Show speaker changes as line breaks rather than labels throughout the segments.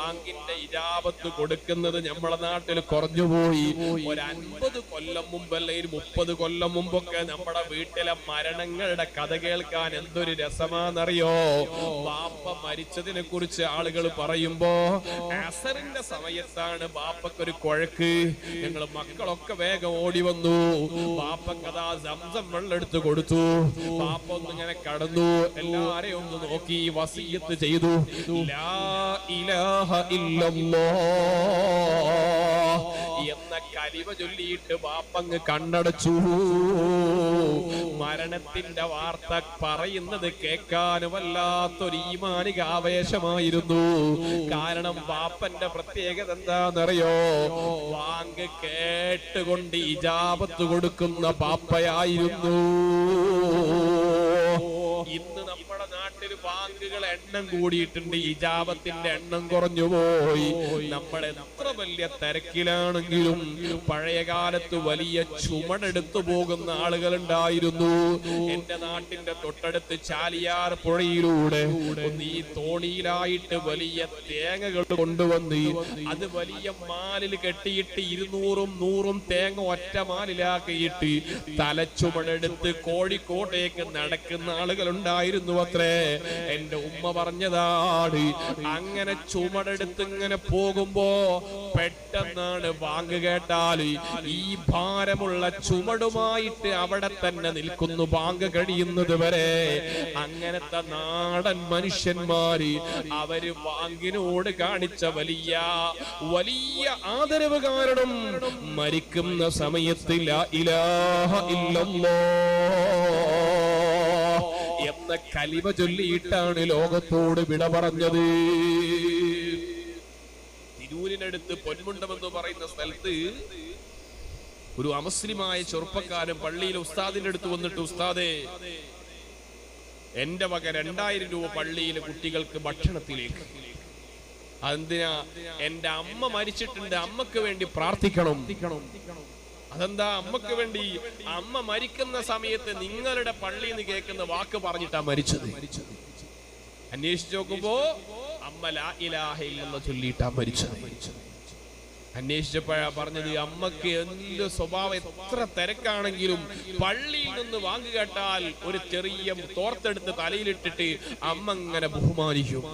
ബാങ്കിന്റെ ഇജാബത്ത് കൊടുക്കുന്നത് നമ്മളെ നാട്ടിൽ കുറഞ്ഞുപോയി. ഒരു അൻപത് കൊല്ലം മുമ്പ് അല്ലെങ്കിൽ മുപ്പത് കൊല്ലം മുമ്പൊക്കെ നമ്മുടെ വീട്ടിലെ മരണങ്ങളുടെ കഥ കേൾക്കാൻ എന്തൊരു രസമാണെന്നറിയോ? ബാപ്പ മരിച്ചതിനെ കുറിച്ച് ആളുകൾ പറയുമ്പോ അസറിന്റെ സമയത്താണ് ബാപ്പക്കൊരു കുഴക്ക്. ഞങ്ങൾ മക്കളൊക്കെ വേഗം ഓടി വന്നു. ബാപ്പക്കഥാ സംസം വെള്ളെടുത്ത് കൊടുത്തു. ബാപ്പ ഒന്നിങ്ങനെ കടന്നു. എല്ലാരെയും ഒന്ന് നോക്കി വസീയത്ത് ചെയ്തു. ഇലാഹ എന്ന കലിമ ചൊല്ലിയിട്ട് ബാപ്പങ്ങ് കണ്ണടച്ചു. മരണത്തിന്റെ വാർത്ത പറയുന്നത് കേൾക്കാൻ വല്ലാത്തൊരു ഈമാനിക ആവേശമായിരുന്നു കാരണം ബാപ്പന്റെ പ്രത്യേകത എന്താണെന്നറിയോ? വാങ്ക് കേട്ടുകൊണ്ട് ഇജാപത്ത് കൊടുക്കുന്ന ബാപ്പയായിരുന്നു ഇന്ന് എണ്ണം കൂടിയിട്ടുണ്ട്. ഇജാബത്തിന്റെ എണ്ണം കുറഞ്ഞു പോയി. നമ്മൾ എത്ര വലിയ തിരക്കിലാണെങ്കിലും പഴയ കാലത്ത് വലിയ ചുമടെടുത്തു പോകുന്ന ആളുകൾ ഉണ്ടായിരുന്നു എന്റെ നാട്ടിന്റെ തൊട്ടടുത്ത് ചാലിയാർ പുഴയിലൂടെ ഈ തോണിയിലായിട്ട് വലിയ തേങ്ങകൾ കൊണ്ടുവന്ന് അത് വലിയ മാലിൽ കെട്ടിയിട്ട് ഇരുന്നൂറും നൂറും തേങ്ങ ഒറ്റ മാലിലാക്കിയിട്ട് തലച്ചുമടെടുത്ത് കോഴിക്കോട്ടേക്ക് നടക്കുന്ന ആളുകൾ ഉണ്ടായിരുന്നു അത്രേ. എന്റെ ഉമ്മ പറഞ്ഞതാണ് അങ്ങനെ ചുമടെടുത്ത് ഇങ്ങനെ പോകുമ്പോ പെട്ടെന്നാണ് വാങ്ങ് കേട്ടാൽ ഈ ഭാരമുള്ള ചുമടുമായിട്ട് അവിടെ തന്നെ നിൽക്കുന്നു വാങ്ങ് കഴിയുന്നത് വരെ. അങ്ങനത്തെ നാടൻ മനുഷ്യന്മാര് അവർ വാങ്ങിനോട് കാണിച്ച വലിയ വലിയ ആദരവ് കാരണം മരിക്കുന്ന സമയത്ത് ലാ ഇലാഹ ഇല്ലല്ലാഹ് എന്ന കലിമ ചൊല്ലിയിട്ടാണ് ലോകത്തോട് വിട പറഞ്ഞത്. തിരൂരിനടുത്ത് പൊന്മുണ്ടം എന്ന് പറയുന്ന സ്ഥലത്ത് ഒരു അമുസ്ലിമായ ചെറുപ്പക്കാരൻ പള്ളിയിൽ ഉസ്താദിന്റെ അടുത്ത് വന്നിട്ട് ഉസ്താദേ എന്റെ വക രണ്ടായിരം രൂപ പള്ളിയിലെ കുട്ടികൾക്ക് ഭക്ഷണത്തിലേക്ക്. അതെന്തിനാ? എന്റെ അമ്മ മരിച്ചിട്ടുണ്ട് അമ്മയ്ക്ക് വേണ്ടി പ്രാർത്ഥിക്കണം. അതെന്താ? അമ്മയ്ക്ക് വേണ്ടി അമ്മ മരിക്കുന്ന സമയത്ത് നിങ്ങളുടെ പള്ളിയിൽ നിന്ന് കേൾക്കുന്ന വാക്ക് പറഞ്ഞിട്ടാ മരിച്ചത്. അന്വേഷിച്ചു നോക്കുമ്പോ അന്വേഷിച്ചപ്പോഴാ പറഞ്ഞത് അമ്മയ്ക്ക് എന്ത് സ്വഭാവം എത്ര തിരക്കാണെങ്കിലും പള്ളിയിൽ നിന്ന് വാങ്ങി കേട്ടാൽ ഒരു ചെറിയ തോർത്തെടുത്ത് തലയിലിട്ടിട്ട് അമ്മ അങ്ങനെ ബഹുമാനിക്കും.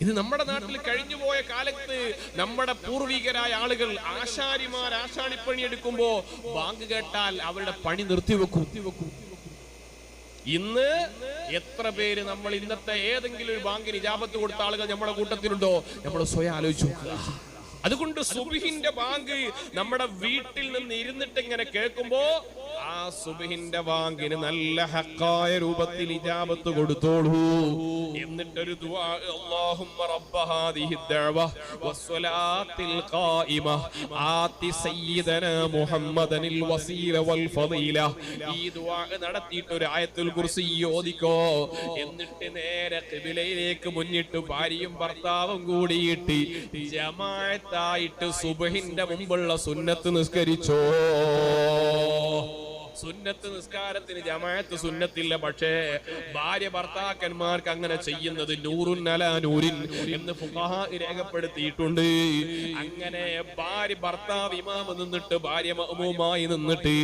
ഇത് നമ്മുടെ നാട്ടിൽ കഴിഞ്ഞുപോയ കാലത്ത് നമ്മുടെ പൂർവികരായ ആളുകൾ ആശാരിമാർ ആശാണിപ്പണി എടുക്കുമ്പോ ബാങ്ക് കേട്ടാൽ അവരുടെ പണി നിർത്തിവെക്കും. ഇന്ന് എത്ര പേര് നമ്മൾ ഇന്നത്തെ ഏതെങ്കിലും ഒരു ബാങ്കിന് ഇജാബത്ത് കൊടുത്ത ആളുകൾ നമ്മുടെ കൂട്ടത്തിലുണ്ടോ? നമ്മൾ സ്വയം ആലോചിച്ചു അതുകൊണ്ട് സുബിഹിന്റെ ബാങ്ക് നമ്മുടെ വീട്ടിൽ നിന്ന് ഇരുന്നിട്ട് ഇങ്ങനെ കേൾക്കുമ്പോ ആ സുബിഹിന്റെ വാങ്കിന് നല്ല ഹക്കായ രൂപത്തിൽ ഇജാബത്ത് കൊടുത്തോളൂ. എന്നിട്ടൊരു അല്ലാഹുമ്മ റബ്ബ ഹാദിഹി ദഅവ ഖായിമ ആതി മുഹമ്മദനിൽ വസീല വൽ ഈ ദുആ ഒരു ആയത്തുൽ ഓതിക്കോ എന്നിട്ട് നേരെ ഖിബിലയിലേക്ക് മുന്നിട്ട് ഭാര്യയും ഭർത്താവും കൂടിയിട്ട് ജമാഅത്തായിട്ട് സുബഹിന്റെ മുമ്പുള്ള സുന്നത്ത് നിസ്കരിച്ചോ. സുന്നത്ത് നിസ്കാരത്തിന് ജമാഅത്ത് സുന്നത്തില്ല പക്ഷേ ഭാര്യ ഭർത്താക്കന്മാർക്ക് അങ്ങനെ ചെയ്യുന്നത് നൂറുൻ അല നൂരിൻ എന്ന് ഫുഖഹാ രേഖപ്പെടുത്തിയിട്ടുണ്ട്. അങ്ങനെ ഭാര്യ ഭർത്താവ് ഇമാമ് നിന്നിട്ട് ഭാര്യ മഅ്മൂമായി നിന്നിട്ട്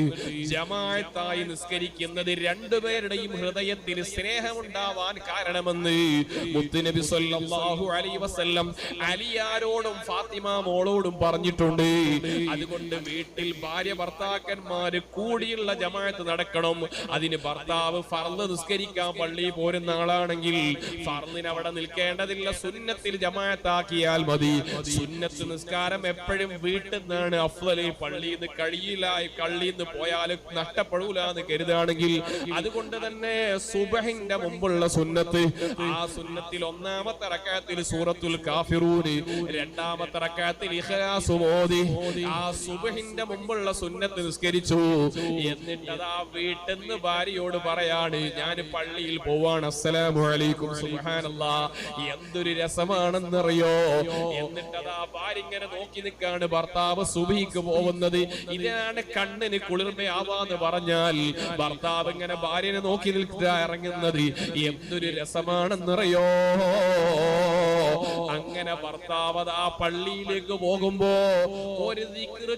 ജമാഅത്തായി നിസ്കരിക്കുന്നത് രണ്ടുപേരുടെയും ഹൃദയത്തിൽ സ്നേഹമുണ്ടാവാൻ കാരണമെന്ന് മുത്തുനബി സല്ലല്ലാഹു അലൈഹി വസല്ലം അലിയാരോടും ഫാത്തിമ മോളോടും പറഞ്ഞിട്ടുണ്ട്. അതുകൊണ്ട് വീട്ടിൽ ഭാര്യ ഭർത്താക്കന്മാര് കൂടിയുള്ള ജമാഅത്ത് നടക്കണം. അതിന് ഭർത്താവ് ഫർദ് നിസ്കരിക്കാൻ പള്ളി പോരുന്ന ആളാണെങ്കിൽ ഫർദിന് അവിടെ നിൽക്കേണ്ടതില്ല. സുന്നത്തിൽ ജമാഅത്താക്കിയാൽ മതി. സുന്നത്ത് നിസ്കാരം എപ്പോഴും വീട്ടിൽ നിന്നാണ്. അഫ്വലി പള്ളിയിൽ നിന്ന് കഴിയില്ല. കള്ളിയിൽ നിന്ന് പോയാലും നഷ്ടപ്പെടൂല എന്ന് കരുതാണെങ്കിൽ അതുകൊണ്ട് തന്നെ സുബഹിന്റെ മുമ്പുള്ള സുന്നത്ത്. ആ സുന്നത്തിൽ ഒന്നാമത്തെ റക്കാത്തിൽ സൂറത്തുൽ കാഫിറൂന് രണ്ടാമത്തെ റക്കാത്തിൽ ഇഖ്ലാസ് ഓതി. ആ സുബഹിന്റെ മുമ്പുള്ള സുന്നത്ത് നിസ്കരിച്ചു. എന്നിട്ട് അതാ വീട്ടിൽ നിന്ന് ഭാര്യയോട് പറയാണ് ഞാൻ പള്ളിയിൽ പോവാണ്. അസ്സലാമു അലൈക്കും. സുബ്ഹാനല്ലാ. എന്തൊരു രസമാണെന്നറിയോ? എന്നിട്ട് ഭാര്യ ഇങ്ങനെ നോക്കി നിൽക്കാണ് ഭർത്താവ് സുബിക്ക് പോകുന്നത്. ഇതാണ് കണ്ണിന് കുളിർമയാവാന്ന് പറഞ്ഞാൽ ഭർത്താവ് ഇങ്ങനെ ഭാര്യനെ നോക്കി നിൽക്കുക ഇറങ്ങുന്നത്. എന്തൊരു രസമാണെന്നറിയോ? അങ്ങനെ ഭർത്താവ് ആ പള്ളിയിലേക്ക് പോകുമ്പോ ഒരു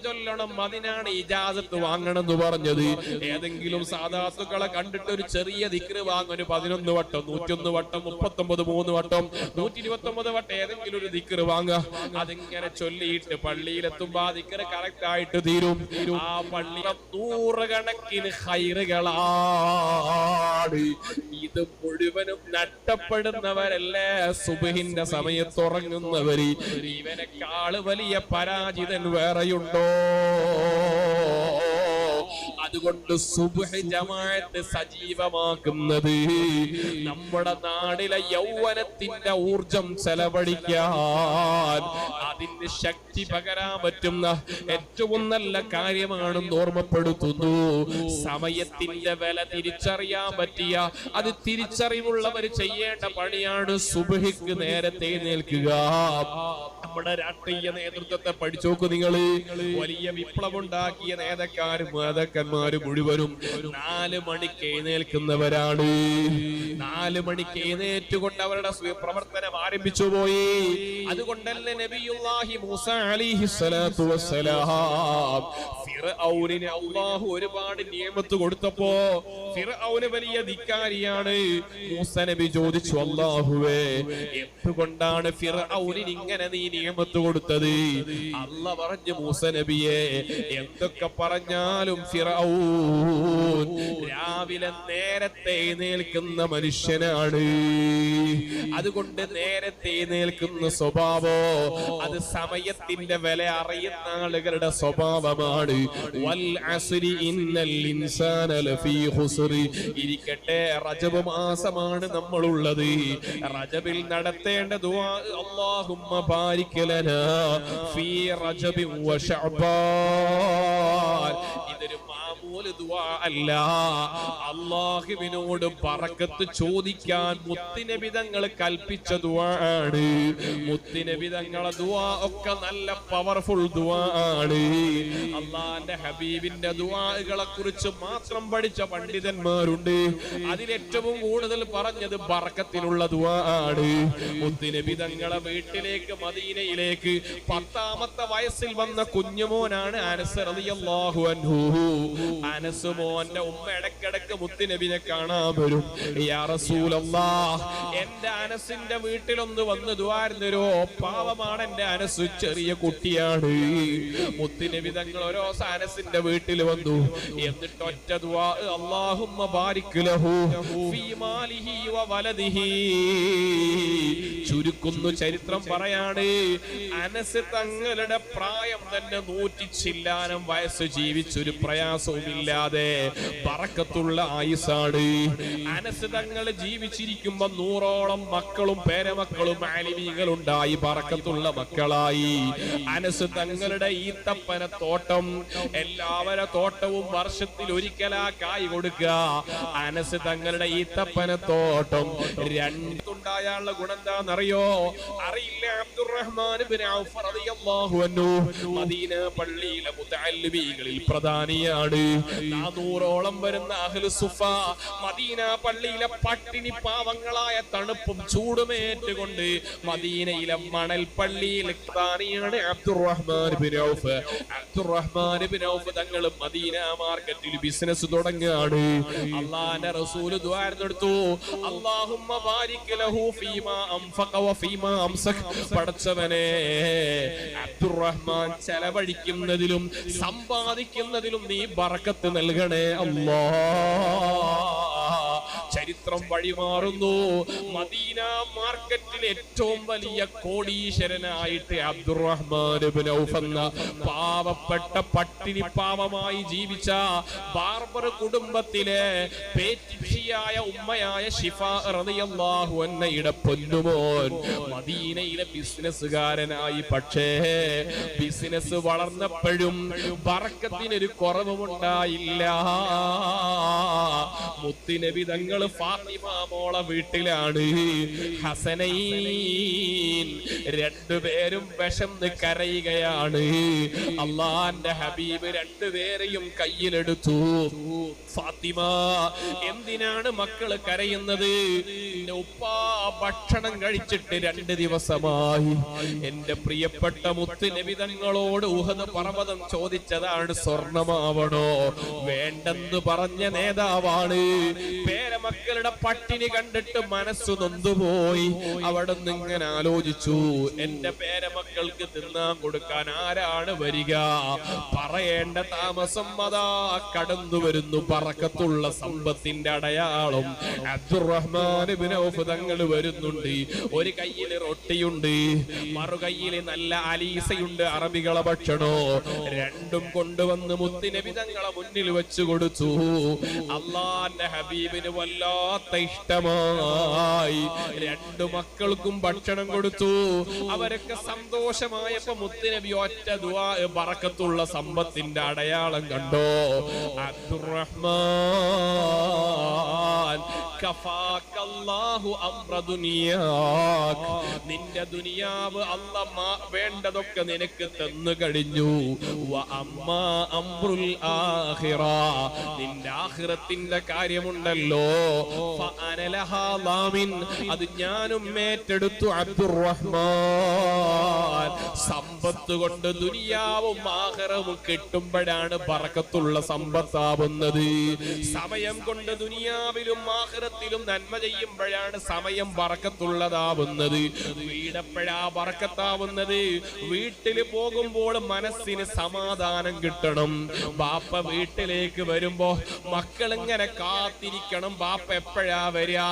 ചൊല്ലണം അതിനാണ് ഇജാസത്ത് വാങ്ങണം എന്ന് പറഞ്ഞത്. ഏതെങ്കിലും സാധാത്തുക്കളെ കണ്ടിട്ട് ഒരു ചെറിയ ദിക്റ് വാങ്ങും ഒരു പതിനൊന്ന് വട്ടം നൂറ്റൊന്ന് വട്ടം മുപ്പത്തൊമ്പത് മൂന്ന് വട്ടം നൂറ്റി ഇരുപത്തി ഒമ്പത് വട്ടം ഏതെങ്കിലും ഒരു ദിക്റ് വാങ്ങുക അതിങ്ങനെ ചൊല്ലിയിട്ട് പള്ളിയിലെത്തുമ്പോ ആ ദിക്റ് കറക്റ്റ് ആയിട്ട് തീരും. ആ പള്ളി നൂറുകണക്കിന് ഹൈറുകളാണ് ഇത് മുഴുവനും നഷ്ടപ്പെടുന്നവരല്ലേ? സുബഹിന്റെ സമയത്ത് ഉറങ്ങുന്നവര് ഇവനെക്കാൾ വലിയ പരാജിതൻ വേറെയുണ്ടോ? അതുകൊണ്ട് സുബഹ് സജീവമാക്കുന്നത് നമ്മുടെ നാടിലെ യൗവനത്തിന്റെ ഊർജം ചെലവഴിക്കാൻ അതിന് ശക്തി പകരാൻ പറ്റുന്ന ഏറ്റവും നല്ല കാര്യമാണെന്ന് ഓർമ്മപ്പെടുത്തുന്നു. സമയത്തിന്റെ വില തിരിച്ചറിയാൻ പറ്റിയ അത് തിരിച്ചറിവുള്ളവർ ചെയ്യേണ്ട പണിയാണ് സുബഹിക്ക് നേരത്തെ നിൽക്കുക നമ്മുടെ രാഷ്ട്രീയ നേതൃത്വത്തെ പഠിച്ചോക്ക് നിങ്ങൾ. വലിയ വിപ്ലവമുണ്ടാക്കിയ നേതാക്കാരും നേതാക്കന്മാരും മുഴുവനും നാല് മണിക്ക് എഴുന്നേൽക്കുന്നവരാണ്. നാല് മണിക്ക് എഴുന്നേറ്റുകൊണ്ട് അവരുടെ പ്രവർത്തനം ആരംഭിച്ചു പോയി. അതുകൊണ്ടല്ലേ നബിയുല്ലാഹി മൂസ അലിഹി ഒരുപാട് നിയമത്ത് കൊടുത്തപ്പോ ഫിർഔന് വലിയ ധിക്കാരിയാണ്. മൂസ നബി ചോദിച്ചു അല്ലാഹുവേ എന്തുകൊണ്ടാണ് ഫിറൌനിന് ഇങ്ങനെ നീ നിയമത്ത് കൊടുത്തത്? അല്ല പറഞ്ഞു മൂസ നബിയെ എന്തൊക്കെ പറഞ്ഞാലും ഫിറൌൻ രാവിലെ നേരത്തെ നിൽക്കുന്ന മനുഷ്യനാണ്. അതുകൊണ്ട് നേരത്തെ നിൽക്കുന്ന സ്വഭാവോ അത് സമയത്തിന്റെ വില അറിയുന്ന ആളുകളുടെ സ്വഭാവമാണ്. വൽ അസ്രി ഇന്നൽ ഇൻസാന ഇരിക്കട്ടെ റജബ് മാസമാണ് നമ്മളുള്ളത്. റജബിൽ നടത്തേണ്ട ദുആ അല്ലാഹുമ്മ ഫീ വ ഇതൊരു അല്ല. അള്ളാഹുവിനോട് പറക്കത്ത് ചോദിക്കാൻ മുത്തിനബിതങ്ങൾ കൽപ്പിച്ച ദുആ ആണ് മുത്തിനബിതങ്ങളെ ദുആ ഒക്കെ നല്ല പവർഫുൾ ദുആ ആണ്. അള്ളാന്റെ ഹബീബിന്റെ ദുആകളെ കുറിച്ച് മാത്രം പഠിച്ച പണ്ഡിതന്മാരുണ്ട്. അതിലേറ്റവും കൂടുതൽ പറഞ്ഞത് പറക്കത്തിലുള്ള ദുവാണ് മുത്തിനബിതങ്ങളെ വീട്ടിലേക്ക് മദീനയിലേക്ക് പത്താമത്തെ വയസ്സിൽ വന്ന കുഞ്ഞുമോനാണ് അനസ് റളിയല്ലാഹു അൻഹു. അനസ് ഉമ്മ ഇടക്കിടക്ക് മുത്തുനബിനെ കാണാൻ വരും. എന്റെ അനസിന്റെ വീട്ടിലൊന്ന് വന്ന് ദ്വാരുന്നൊരു പാവമാണ് എന്റെ അനസ് ചെറിയ കുട്ടിയാണ്. മുത്തുനബി തങ്ങൾ ഓരോ അനസിന്റെ വീട്ടിൽ വന്നു. എന്നിട്ട് ഒറ്റ ദുആ അല്ലാഹുമ്മ ബാരിക് ലഹു ഫീ മാലിഹി വ വലദിഹി. ചുരുക്കുന്നു ചരിത്രം പറയാണ്. അനസ് തങ്ങളുടെ പ്രായം തന്നെ നൂറ്റി ചില്ലാനം വയസ്സ് ജീവിച്ചൊരു പ്രയാസവുമില്ലാതെ പറക്കത്തുള്ള ആയുസാണ് അനസ് തങ്ങൾ ജീവിച്ചിരിക്കുമ്പോ നൂറോളം മക്കളും പേരമക്കളും ആലിമീകൾ ഉണ്ടായി പറക്കത്തുള്ള മക്കളായി. അനസ് തങ്ങളുടെ ഈത്തപ്പന തോട്ടം എല്ലാവരെ തോട്ടവും വർഷത്തിൽ ഒരിക്കലാ കായ് കൊടുക്കുക. അനസ് തങ്ങളുടെ ഈത്തപ്പന തോട്ടം രണ്ടുണ്ടായുള്ള ഗുണം എന്താണെന്നറിയോ? അറിയില്ല. അബ്ദുറഹ്മാൻ മദീന പള്ളിയിലെ മുതഅല്ലിമീങ്ങളിൽ പ്രധാനിയാണ്. നാനൂറോളം വരുന്ന അഹ്ലു സുഫ മദീന പള്ളിയിലെ പട്ടിണി പാവങ്ങളായ തണുപ്പും ചൂടുമേറ്റുകൊണ്ട് മദീനയിലെ മണൽ പള്ളിയിൽ പ്രധാനിയാണ് Abdurrahman bin Auf. Abdurrahman bin Auf തങ്ങൾ മദീന മാർക്കറ്റിൽ ബിസിനസ് തുടങ്ങുകയാണ്. അള്ളാന്റെ റസൂൽ എടുത്തു. അല്ലാഹുമ്മ ബാരിക് ലഹു ഫീമാ അംഫഖ വ പടച്ചവനെ അബ്ദുറഹ്മാൻ ചെലവഴിക്കുന്നതിലും സമ്പാദിക്കുന്നതിലും നീ ബറക്കത്ത് നൽകണേ അല്ലാ ചരിത്രം വഴിമാറുന്നു. മദീന മാർക്കറ്റിൽ ഏറ്റവും വലിയ കോടീശ്വരനായിട്ട് അബ്ദുറഹ്മാൻ എന്ന പാവപ്പെട്ട പട്ടിണി പാവമായി ജീവിച്ച ബാർബർ കുടുംബത്തിലെ പേറ്റിയായ ഉമ്മയായ ഷിഫ റളിയല്ലാഹു പൊന്നുമോൻ. മദീനയിലെ ബിസിനസ്സുകാരനായി. പക്ഷേ ബിസിനസ് വളർന്നപ്പോഴും ബർക്കത്തിനൊരു കുറവുമുണ്ടായില്ല. മുത്തിനബി തങ്ങൾ ഫാത്തിമ മോളെ വീട്ടിലാണ്. ഹസനൈൻ രണ്ടുപേരും വിശന്ന് കരയുകയാണ്. അള്ളാന്റെ ഹബീബ് രണ്ടുപേരെയും കയ്യിലെടുത്തു. ഫാത്തിമ എന്തിനാണ് മക്കൾ കരയുന്നത്? ഉപ്പ ഭക്ഷണം കഴിച്ചിട്ട് രണ്ട് ദിവസമായി. എന്റെ പ്രിയപ്പെട്ട മുത്ത് നബിതങ്ങളോട് ഉഹദ് പർവതം ചോദിച്ചതാണ് സ്വർണമാവണോ? വേണ്ടെന്ന് പറഞ്ഞ നേതാവാണ്. പേരമക്കളുടെ പട്ടിണി കണ്ടിട്ട് മനസ്സു നൊന്തുപോയി. അവിടെ നിന്ന് ഇങ്ങനെ ആലോചിച്ചു എന്റെ പേരമക്കൾക്ക് തിന്നാൻ കൊടുക്കാൻ ആരാണ് വരിക? പറയേണ്ട താമസം അതാ. കടന്നു വരുന്നു പറക്കത്തുള്ള സമ്പത്തിന്റെ അടയാളം. അബ്ദുറഹ്മാൻ തങ്ങൾ വരുന്നുണ്ട്. ഒരു കയ്യിൽ റൊട്ടിയുണ്ട് മറു കയ്യിൽ നല്ല അലീസയുണ്ട് അറബികളെ ഭക്ഷണോ. രണ്ടും കൊണ്ടുവന്ന് മുത്തിനബി തങ്ങളെ മുന്നിൽ വെച്ചു കൊടുത്തു. അള്ളാന്റെ ഹബീബിന് വല്ലാത്ത ഇഷ്ടമായി. രണ്ടു മക്കൾക്കും ഭക്ഷണം കൊടുത്തു. അവരൊക്കെ സന്തോഷമായപ്പോ മുത്തുനബി ഒറ്റ ദുആ ബറക്കത്തുള്ള സമ്പത്തിന്റെ അടയാളം കണ്ടോ. അബ്ദുറഹ്മാൻ. നിന്റെ ദുനിയാവ് അല്ല വേണ്ടതൊക്കെ നിനക്ക് തന്നു കഴിഞ്ഞു. അംറുൽ ആഖിറ. നിന്റെ ആഖിറത്തിന്റെ കാര്യമുണ്ടല്ലോ. അത് ഞാനും ഏറ്റെടുത്തു അബ്ദുറഹ്മാൻ. സമ്പത്ത് കൊണ്ട് ദുനിയാവും ആഖിറവും കിട്ടുമ്പോഴാണ് പറക്കത്തുള്ള സമ്പത്താവുന്നത്. സമയം കൊണ്ട് ദുനിയാവിലും ആഖിറത്തിലും നന്മ ചെയ്യുമ്പോഴാണ് സമയം വറക്കത്തുള്ളതാവുന്നത്. വീടപ്പോഴാ വറക്കത്താവുന്നത്? വീട്ടിൽ പോകുമ്പോൾ മനസ്സിന് സമാധാനം കിട്ടണം. ബാപ്പ വീട്ടിലേക്ക് വരുമ്പോ മക്കൾ ഇങ്ങനെ കാത്തിരിക്കണം. ബാപ്പ എപ്പോഴാ വരിക?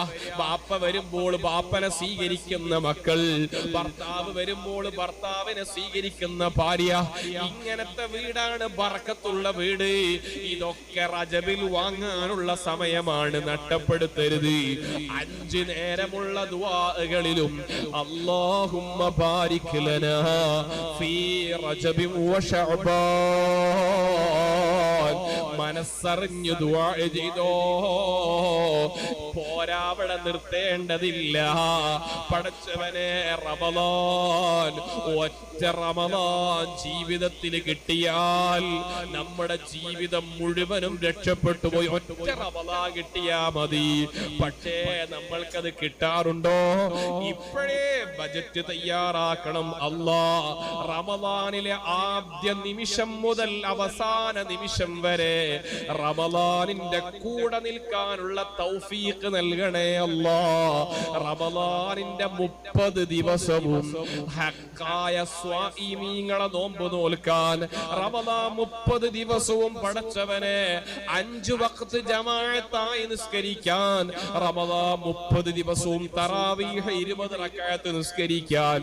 ബാപ്പ വരുമ്പോൾ ബാപ്പനെ സ്വീകരിക്കുന്ന മക്കൾ. ഭർത്താവ് വരുമ്പോൾ ഭർത്താവിനെ സ്വീകരിക്കുന്ന ഭാര്യ. ഇങ്ങനത്തെ വീടാണ് വറക്കത്തുള്ള വീട്. ഇതൊക്കെ റജബിൽ വാങ്ങാനുള്ള സമയമാണ്. നഷ്ടപ്പെടുത്തരുത് അഞ്ചു നേരമുള്ള ദുആകളിലും അല്ലാഹുമ്മ ബാരിക് ലനാ ഫീ റജബിൻ ശഅബാൻ മനസ്സറിഞ്ഞു ദുആ ചെയ്തോ. പോരാവിടെ നിർത്തേണ്ടതില്ല. പടച്ചവനെ റമദാൻ ഒറ്റ റമദാൻ ജീവിതത്തിൽ കിട്ടിയാൽ നമ്മുടെ ജീവിതം മുഴുവനും രക്ഷപ്പെട്ടു പോയി. ഒറ്റ റമദാൻ കിട്ടിയാ മതി. പക്ഷേ നമ്മൾക്കത് കിട്ടാറുണ്ടോ? ഇപ്പോഴേ ബജറ്റ് തയ്യാറാക്കണം. അല്ലാ റമദാനിലെ ആദ്യ നിമിഷം മുതൽ അവസാന നിമിഷം വരെ റമദാനിന്റെ കൂടെ നിൽക്കാനുള്ള തൗഫീഖ് നൽകണേ അല്ലാ. റമദാനിന്റെ മുപ്പത് ദിവസവും ഹക്കായ സ്വാഇമീങ്ങളെ നോമ്പ് നോൽക്കാൻ റമദാൻ മുപ്പത് ദിവസവും പടച്ചവനെ അഞ്ചു വക്ത് ജമാഅത്തായി നിസ്കരിക്കാൻ റമദാൻ മുപ്പത് ദിവസവും തറാവീഹ ഇരുപത് റക്കായത്ത് നിസ്കരിക്കാൻ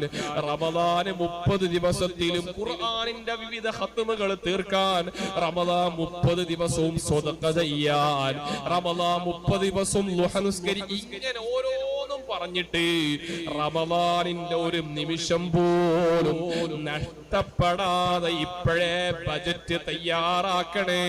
റമദാന് മുപ്പത് ദിവസത്തിലും ഖുർആനിന്റെ വിവിധ ഹത്തുമകൾ തീർക്കാൻ റമദാൻ മുപ്പത് ദിവസവും സ്വതക്ക ചെയ്യാൻ റമദാൻ മുപ്പത് ദിവസവും നിസ്കരി ഇങ്ങനെ ഓരോന്നും പറഞ്ഞിട്ട് റമദാനിന്റെ ഒരു നിമിഷം പോലും നഷ്ടപ്പെടാതെ ഇപ്പോഴേ ബജറ്റ് തയ്യാറാക്കണേ.